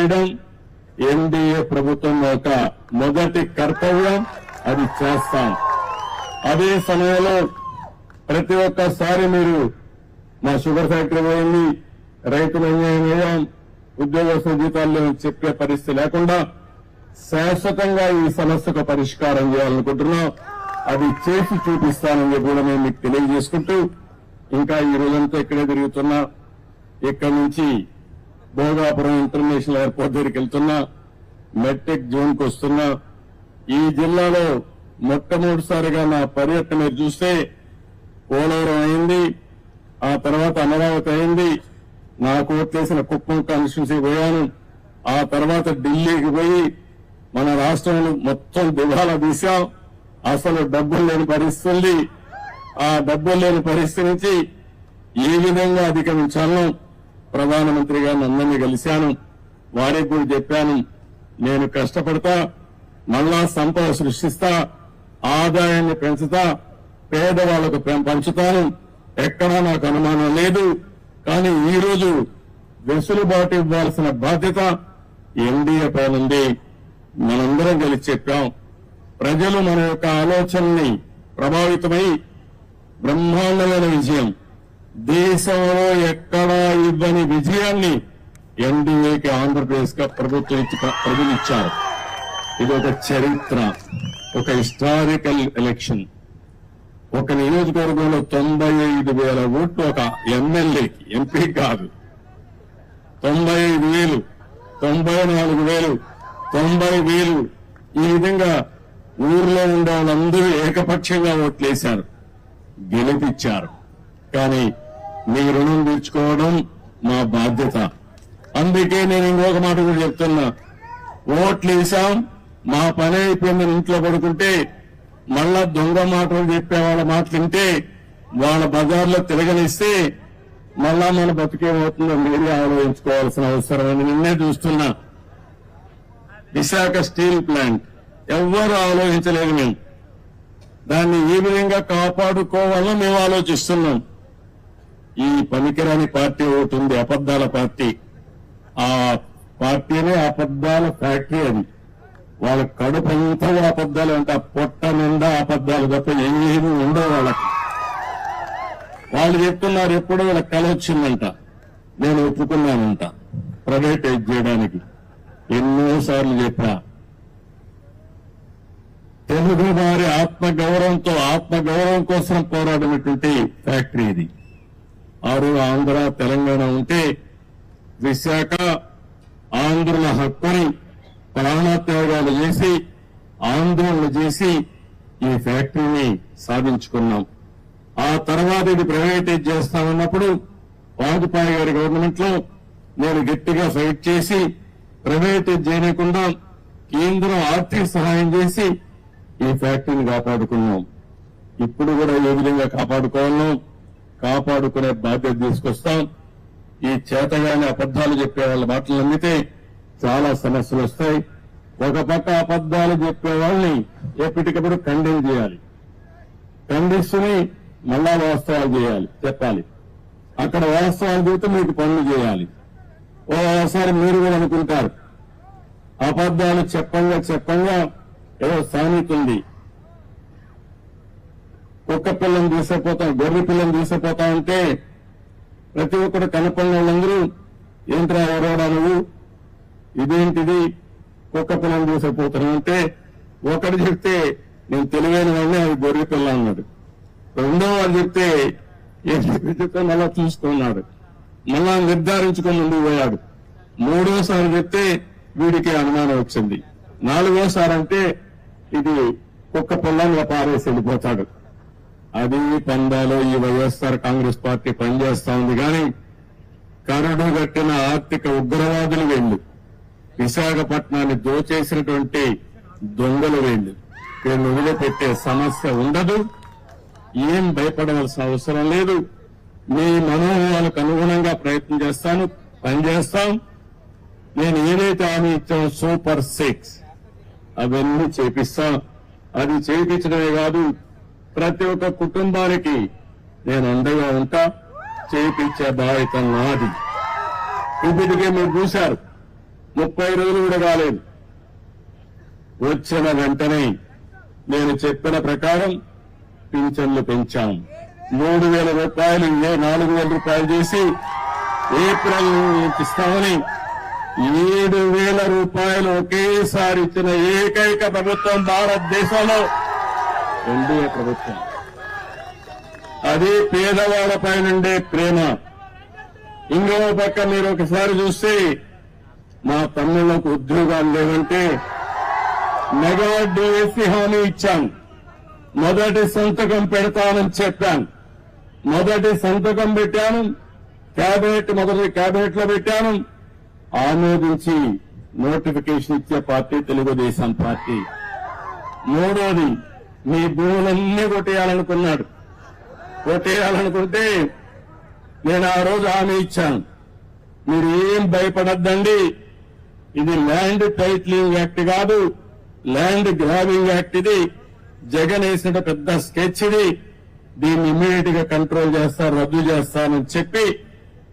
చేయడం ఎన్డీఏ ప్రభుత్వం యొక్క మొదటి కర్తవ్యం అది చేస్తాం. అదే సమయంలో ప్రతి ఒక్కసారి మీరు మా షుగర్ ఫ్యాక్టరీ పోయింది రైతులు అన్యాయం అయ్యాం ఉద్యోగస్తుల జీతాల్లో చెప్పే పరిస్థితి లేకుండా శాశ్వతంగా ఈ సమస్యకు పరిష్కారం చేయాలనుకుంటున్నాం. అది చేసి చూపిస్తానని కూడా మేము మీకు తెలియజేసుకుంటూ ఇంకా ఈ రోజంతా ఇక్కడే తిరుగుతున్నా. ఇక్కడి నుంచి భోగాపురం ఇంటర్నేషనల్ ఎయిర్పోర్ట్ దగ్గరికి వెళ్తున్నా మెట్రిక్ జోన్కు వస్తున్నా ఈ జిల్లాలో మొట్టమొదటిసారిగా నా పర్యటన మీరు చూస్తే పోలవరం అయింది ఆ తర్వాత అమరావతి అయింది నాకు చేసిన కుప్పం కాన్స్టిట్యున్సీ పోయాను ఆ తర్వాత ఢిల్లీకి పోయి మన రాష్ట్రంలో మొత్తం దివాలా తీశాం అసలు డబ్బులు లేని పరిస్థితుంది ఆ డబ్బులు లేని పరిస్థితి నుంచి ఏ విధంగా అధిగమించాలో ప్రధానమంత్రి గారిని అందరినీ కలిశాను. వారికి కూడా చెప్పాను. నేను కష్టపడతా మళ్ళా సంపద సృష్టిస్తా ఆదాయాన్ని పెంచుతా పేదవాళ్ళకు పంచుతాను. ఎక్కడా నాకు అనుమానం లేదు. కానీ ఈ రోజు వెసులుబాటు ఇవ్వాల్సిన బాధ్యత ఎన్డీఏ పైన ఉంది. మనందరం కలిసి చెప్పాం. ప్రజలు మన యొక్క ఆలోచనని ప్రభావితమై బ్రహ్మాండమైన విజయం దేశంలో ఎక్కడా ఇవ్వని విజయాన్ని ఎన్డీఏకి ఆంధ్రప్రదేశ్గా ప్రభుత్వం ప్రజలు ఇచ్చారు. ఇది ఒక చరిత్ర ఒక హిస్టారికల్ ఎలక్షన్. ఒక నియోజకవర్గంలో తొంభై ఐదు వేల ఓట్లు ఒక ఎమ్మెల్యేకి ఎంపీ కాదు. తొంభై ఐదు వేలు తొంభై నాలుగు వేలు తొంభై వేలు. ఈ విధంగా ఊర్లో ఉండే వాళ్ళందరూ ఏకపక్షంగా ఓట్లేశారు. గెలిపించారు కానీ మీ రుణం తీర్చుకోవడం మా బాధ్యత. అందుకే నేను ఇంకొక మాట కూడా చెప్తున్నా. ఓట్లు వేసాం మా పని అయిపోయింది ఇంట్లో పడుకుంటే మళ్ళా దొంగ మాటలు చెప్పే వాళ్ళ మాటలు వింటే వాళ్ళ బజార్లో తిరగనిస్తే మళ్ళా మన బతికేమవుతుందో మీరే ఆలోచించుకోవాల్సిన అవసరం అని నిన్నే చూస్తున్నా. Visakha steel plant. ఎవ్వరు ఆలోచించలేదు మేము. దాన్ని ఈ విధంగా కాపాడుకోవాలో మేము ఆలోచిస్తున్నాం. ఈ పనికిరాని పార్టీ ఒకటి ఉంది అబద్దాల పార్టీ. ఆ పార్టీనే అబద్దాల ఫ్యాక్టరీ అది వాళ్ళ కడుపు అంతా కూడా అబద్దాలు అంటే ఆ పొట్ట నిండా అబద్దాలు తప్ప ఏమీ ఉండవు వాళ్ళకి. వాళ్ళు చెప్తున్నారు ఎప్పుడో వాళ్ళకి కల వచ్చిందంట. నేను ఒప్పుకున్నానంట. ప్రైవేటైజ్ చేయడానికి ఎన్నోసార్లు చెప్పా. తెలుగు వారి ఆత్మ గౌరవంతో ఆత్మ గౌరవం కోసం పోరాడినటువంటి ఫ్యాక్టరీ ఇది. ఆరు ఆంధ్ర తెలంగాణ ఉంటే విశాఖ ఆంధ్రుల హక్కుని ప్రాణత్యాగాలు చేసి ఆందోళన చేసి ఈ ఫ్యాక్టరీని సాధించుకున్నాం. ఆ తర్వాత ఇది ప్రైవేటైజ్ చేస్తామన్నప్పుడు వాజ్పేయి గారి గవర్నమెంట్లో నేను గట్టిగా ఫైట్ చేసి ప్రైవేటైజ్ చేయకుండా కేంద్రం ఆర్థిక సహాయం చేసి ఈ ఫ్యాక్టరీని కాపాడుకున్నాం. ఇప్పుడు కూడా ఏ విధంగా కాపాడుకోవాలో కాపాడుకునే బాధ్యత తీసుకొస్తాం. ఈ చేతగానే అబద్దాలు చెప్పే వాళ్ళ మాటలు నమ్మితే చాలా సమస్యలు వస్తాయి. ఒక పక్క అబద్దాలు చెప్పే వాళ్ళని ఎప్పటికప్పుడు ఖండన చేయాలి. ఖండిస్తూనే మళ్ళా వాస్తవాలు చేయాలి చెప్పాలి. అక్కడ వాస్తవాలు చెబితే మీకు పనులు చేయాలి. ఓసారి మీరు కూడా అనుకుంటారు. అబద్దాలు చెప్పంగా చెప్పంగా ఏదో సామెత ఉంది. కుక్క పిల్లని తీసుకుపోతాం గొర్రె పిల్లని తీసుకుపోతా ఉంటే ప్రతి ఒక్కరు కనపడిన వాళ్ళందరూ ఏంట్రా ఎవరోడా నువ్వు? ఇదేంటిది? కుక్క పిల్లని తీసుకుపోతున్నావు అంటే ఒకడు చెప్తే నేను తెలివైన వాడిని అది గొర్రె పిల్ల అన్నాడు. రెండో వాళ్ళు చెప్తే ఏం చెప్తే మళ్ళా చూసుకున్నాడు. మళ్ళా నిర్ధారించుకొని ముందుకు పోయాడు. మూడోసారి చెప్తే వీడికి అనుమానం వచ్చింది. నాలుగోసారి అంటే ఇది కుక్క పిల్లని పారేసి వెళ్ళిపోతాడు. అది పందాలో ఈ వైఎస్ఆర్ కాంగ్రెస్ పార్టీ పనిచేస్తా ఉంది కానీ కరడు గట్టిన ఆర్థిక ఉగ్రవాదులు వెళ్ళు. విశాఖపట్నాన్ని దోచేసినటువంటి దొంగలు వెళ్ళు. వీళ్ళు వదిలిపెట్టే సమస్య ఉండదు. ఏం భయపడవలసిన అవసరం లేదు. మీ మనోభావాలకు అనుగుణంగా ప్రయత్నం చేస్తాను. పనిచేస్తాం. నేను ఏదైతే హామీ ఇచ్చానో సూపర్ సిక్స్. అవన్నీ చేపిస్తాం అది చేయించడమే కాదు ప్రతి ఒక్క కుటుంబానికి నేను అండగా ఉంటా చేయించే బాధ్యత నాది. ఇప్పటికే మీరు చూశారు ముప్పై రోజులు కూడా కాలేదు. వచ్చిన వెంటనే నేను చెప్పిన ప్రకారం పింఛన్లు పెంచాం. మూడు వేల రూపాయలు ఏ నాలుగు వేల రూపాయలు చేసి ఏప్రిల్ ఇస్తామని ఏడు వేల రూపాయలు ఒకేసారి ఇచ్చిన ఏకైక ప్రభుత్వం భారతదేశంలో ఎన్డీఏ ప్రభుత్వం. అది పేదవాళ్ళపై నుండే ప్రేమ. ఇంకో పక్క మీరు ఒకసారి చూస్తే మా తమ్ముళ్ళకు ఉద్యోగాలు లేవంటే మెగా డిఎస్సి హామీ ఇచ్చాం. మొదటి సంతకం పెడతానని చెప్పాను మొదటి సంతకం పెట్టాను. కేబినెట్ మొదటి కేబినెట్లో పెట్టాను. ఆమోదించి నోటిఫికేషన్ ఇచ్చే పార్టీ తెలుగుదేశం పార్టీ. మూడోది మీ భూములన్నీ కొట్టేయాలనుకున్నాడు. కొట్టేయాలనుకుంటే నేను ఆ రోజు హామీ ఇచ్చాను. మీరు ఏం భయపడద్దండి. ఇది ల్యాండ్ టైట్లింగ్ యాక్ట్ కాదు. ల్యాండ్ గ్రాబింగ్ యాక్ట్ ఇది. జగన్ వేసిన పెద్ద స్కెచ్ ఇది. దీన్ని ఇమ్మీడియట్గా కంట్రోల్ చేస్తారు రద్దు చేస్తానని చెప్పి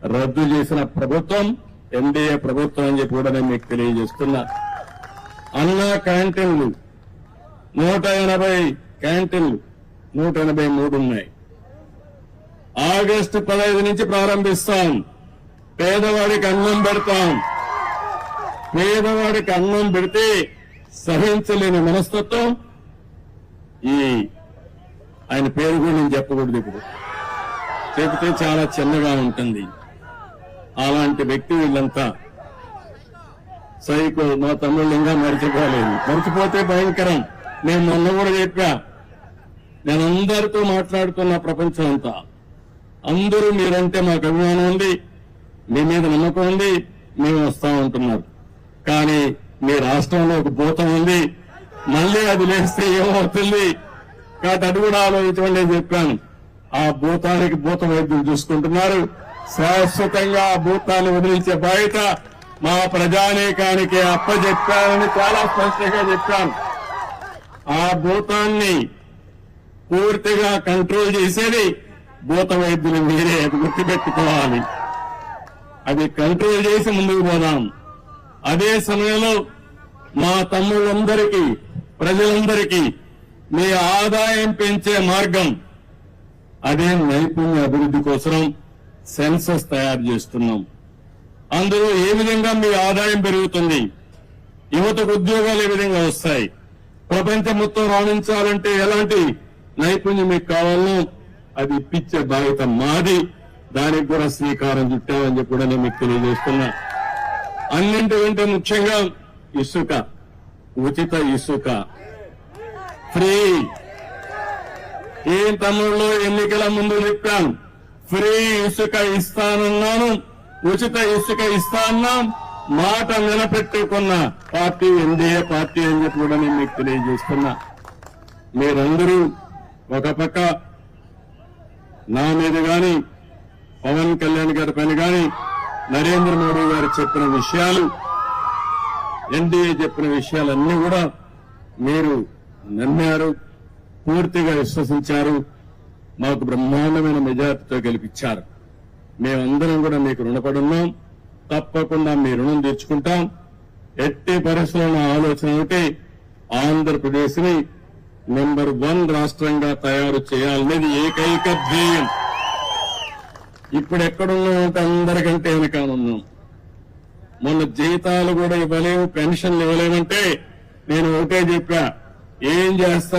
రద్దు చేసిన ప్రభుత్వం ఎన్డీఏ ప్రభుత్వం అని చెప్పి కూడా నేను మీకు తెలియజేస్తున్నా. అన్న క్యాంటీన్లు నూట ఎనభై క్యాంటీన్లు నూట ఎనభై మూడు ఉన్నాయి. ఆగస్టు పదహైదు నుంచి ప్రారంభిస్తాం. పేదవాడికి అన్నం పెడతాం. పేదవాడికి అన్నం పెడితే సహించలేని మనస్తత్వం. ఈ ఆయన పేరు కూడా నేను చెప్పకూడదు ఇప్పుడు. చెబితే చాలా చిన్నగా ఉంటుంది. అలాంటి వ్యక్తి వీళ్ళంతా. సైకో మా తమ్ముళ్ళు ఇంకా మర్చిపోలేదు. మర్చిపోతే భయంకరం. నేను మొన్న కూడా చెప్పా. నేను అందరితో మాట్లాడుతున్న ప్రపంచం అంతా. అందరూ మీరంటే మాకు అభిమానం ఉంది. మీ మీద నమ్మకం ఉంది. మేము వస్తా ఉంటున్నారు. కానీ మీ రాష్ట్రంలో ఒక భూతం ఉంది. మళ్ళీ అది లేస్తే ఏమవుతుంది? కాబట్టి అది కూడా ఆలోచించండి చెప్పాను. ఆ భూతానికి భూత వైద్యులు చూసుకుంటున్నారు. శాశ్వతంగా ఆ భూతాన్ని వదిలించే బయట మా ప్రజానీకానికి అప్పచెప్పానని చాలా స్పష్టంగా చెప్పాను. ఆ భూతాన్ని పూర్తిగా కంట్రోల్ చేసేది భూత వైద్యులు మీరే. అది గుర్తుపెట్టుకోవాలి. అది కంట్రోల్ చేసి ముందుకు పోదాం. అదే సమయంలో మా తమ్ముళ్ళందరికీ ప్రజలందరికీ మీ ఆదాయం పెంచే మార్గం అదే నైపుణ్య అభివృద్ధి కోసం సెన్సస్ తయారు చేస్తున్నాం. అందులో ఏ విధంగా మీ ఆదాయం పెరుగుతుంది యువతకు ఉద్యోగాలు ఏ విధంగా వస్తాయి ప్రపంచం మొత్తం రాణించాలంటే ఎలాంటి నైపుణ్యం మీకు కావాలో అది ఇప్పించే బాధ్యత మాది. దానికి కూడా శ్రీకారం చుట్టామని చెప్పి కూడా నేను మీకు తెలియజేస్తున్నా. అన్నింటికంటే ముఖ్యంగా ఇసుక ఉచిత ఇసుక. ఫ్రీ. ఏం తమ్ముళ్ళు ఎన్నికల ముందు చెప్పాను. ఫ్రీ ఇసుక ఇస్తానన్నాను ఉచిత ఇసుక ఇస్తా అన్నాం మాట నిలబెట్టుకున్న పార్టీ ఎన్డీఏ పార్టీ అని చెప్పి కూడా నేను మీకు తెలియజేస్తున్నా. మీరందరూ ఒక పక్క నా మీద గాని పవన్ కళ్యాణ్ గారి పైన గాని నరేంద్ర మోడీ గారు చెప్పిన విషయాలు ఎన్డీఏ చెప్పిన విషయాలన్నీ కూడా మీరు నమ్మారు పూర్తిగా విశ్వసించారు మాకు బ్రహ్మాండమైన మెజార్టీతో గెలిపించారు. మేమందరం కూడా మీకు రుణపడున్నాం తప్పకుండా మీ రుణం తీర్చుకుంటాం. ఎట్టి పరిస్థితుల్లో నా ఆలోచన ఒకటి ఆంధ్రప్రదేశ్ని నెంబర్ వన్ రాష్ట్రంగా తయారు చేయాలనేది ఏకైక ధ్యేయం. ఇప్పుడు ఎక్కడున్నామంటే అందరికంటే వెనకాలన్నాం మొన్న జీతాలు కూడా ఇవ్వలేము పెన్షన్లు ఇవ్వలేమంటే నేను ఒకటే చెప్పా ఏం చేస్తాను